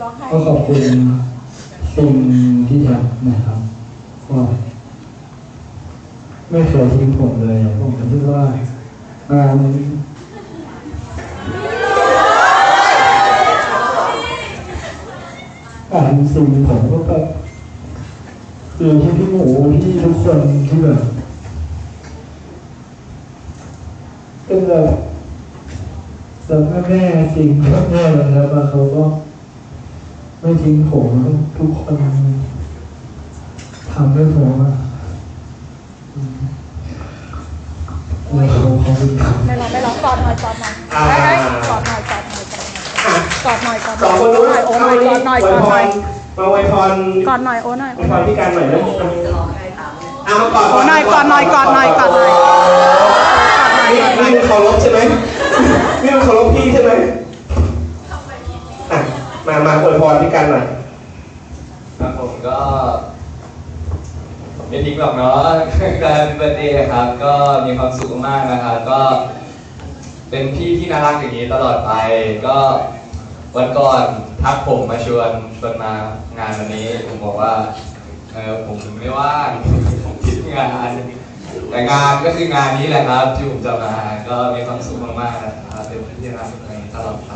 ก็ขอบคุณสิ่งที่ทำนะครับก็ไม่เคยทิ้งผมเลยผมคิดว่างานงานสิ่งผมก็แบบคือที่พี่หมูที่ทุกคนที่แบบเป็นแบบแบบแม่จริงแม่เลยครับแล้วเขาก็ ไม่ทิ้งผมทุกคนทำให้ผมอะอืมไม่ขอบขอบคุณครับไม่ร้องไม่ร้องกอดหน่อยกอดหน่อยอ่าเอ้ยกอดหน่อยกอดหน่อยกอดหน่อยกอดหน่อยกอดหน่อองยคนนู้นโอ้หน่อยกอดหน่อยกอดหน่อยมาอวยพรกอดหน่อยโอ้หน่อยอวยพรพี่การหน่อยนะเอามากอดโอ้หน่อยกอดหน่อยกอดหน่อยกอดหน่อยนี่นี่มันเคารพใช่ไหมนี่มันเคารพพี่ใช่ไหมอะ มามาอวยพรพี่การหน่อยครับผมก็ไม่ทิ้งหรอกเนาะการเบอร์เดย์ครับ ก็มีความสุขมากนะครับ ก็เป็นพี่ที่น่ารักอย่างนี้ตลอดไป ก็วันก่อนทักผมมาชวนชวนมางานวันนี้ ผมบอกว่าเออผมไม่ว่างผมติดงาน แต่งานก็คืองานนี้แหละครับ ที่ผมจะมาก็มีความสุขมากๆนะครับเป็นพี่ที่รักในตลอดไป